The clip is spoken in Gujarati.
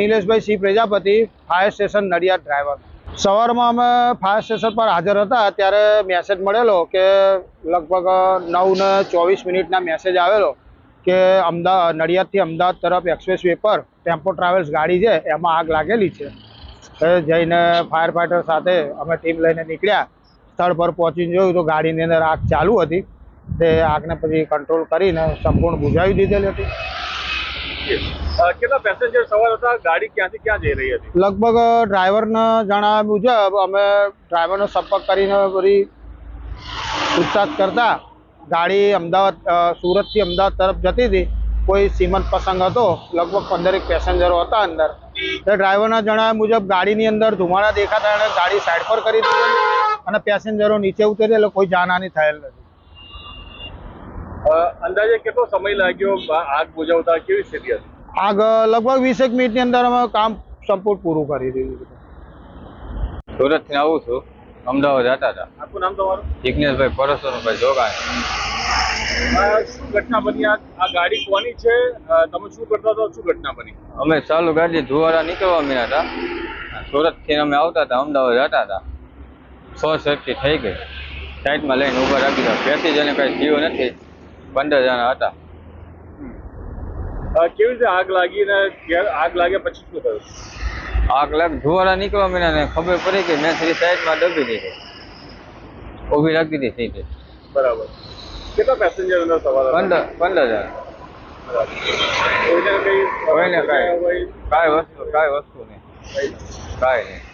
Nileshbhai C Prajapati fire station Nadiad driver સવારમાં અમે ફાયર સ્ટેશન પર હાજર હતા, ત્યારે મેસેજ મળેલો કે લગભગ નવ ને ચોવીસ મિનિટના મેસેજ આવેલો કે અમદાવાદ નડિયાદથી અમદાવાદ તરફ એક્સપ્રેસ વે પર ટેમ્પો ટ્રાવેલ્સ ગાડી છે, એમાં આગ લાગેલી છે. જઈને ફાયર ફાઈટર સાથે અમે ટીમ લઈને નીકળ્યા. સ્થળ પર પહોંચીને જોયું તો ગાડીની અંદર આગ ચાલુ હતી. તે આગને પછી કંટ્રોલ કરીને સંપૂર્ણ બુઝાવી દીધેલી હતી. અ, કેટલા પેસેન્જર ગાડી ક્યાંથી ક્યાં જઈ રહી હતી? લગભગ ડ્રાઈવરના જણાવ્યા મુજબ અમે ડ્રાઈવરનો સંપર્ક કરીને બધી પૂછતાછ કરતા. ગાડી અમદાવાદ સુરત સુરતથી અમદાવાદ તરફ જતી હતી. કોઈ સીમંત પ્રસંગ હતો. લગભગ પંદરેક પેસેન્જરો હતા અંદર. તે ડ્રાઈવરના જણાવ્યા મુજબ ગાડીની અંદર ધુમાડા દેખાતા એણે ગાડી સાઈડ પર કરી દીધી અને પેસેન્જરો નીચે ઉતરી એટલે કોઈ જાનહાની થયેલ નથી. અંદાજે કેટલો સમય લાગ્યો આગ બુજાવતા કેવી સ્થિતિ હતી? આગ લગભગ વીસેક મિનિટની અંદર અમે કામ સંપૂર્ણ પૂરું કરી દીધું સુરતથી આવું છું. અમદાવાદ જતા હતા. આખું નામ તમારું? જિજ્ઞેશભાઈ પરસોરભાઈ જોગાણ. શું ઘટના બની? આ ગાડી કોની છે? તમે શું કરતા હતા? શું ઘટના બની? અમે ચાલુ ગાડી ધુવારા નીકળવા મીના હતા. સુરતથી અમે આવતા હતા અમદાવાદ જતા હતા. સો સેફટી થઈ ગઈ. સાઈડમાં લઈને ઊભા રાખી દીધા. જણે કઈ જીવ નથી. પંદર જણા હતા કેવી રીતે આગ લાગી ને આગ લાગ્યા પછી શું થયું? આગ લાગ ધુવાડા નીકળવા મીના ને ખબર પડી કે મેં સીધી સાઈડમાં દબી દીધી. ઊભી રાખી દીધી થઈ બરાબર. કેટલા પેસેન્જર અંદર સવાર? પંદર પંદર જણા. કોઈને કઈ કોઈને કાંઈ. કાંઈ વસ્તુ કાંઈ વસ્તુ નહીં. કાંઈ નહીં.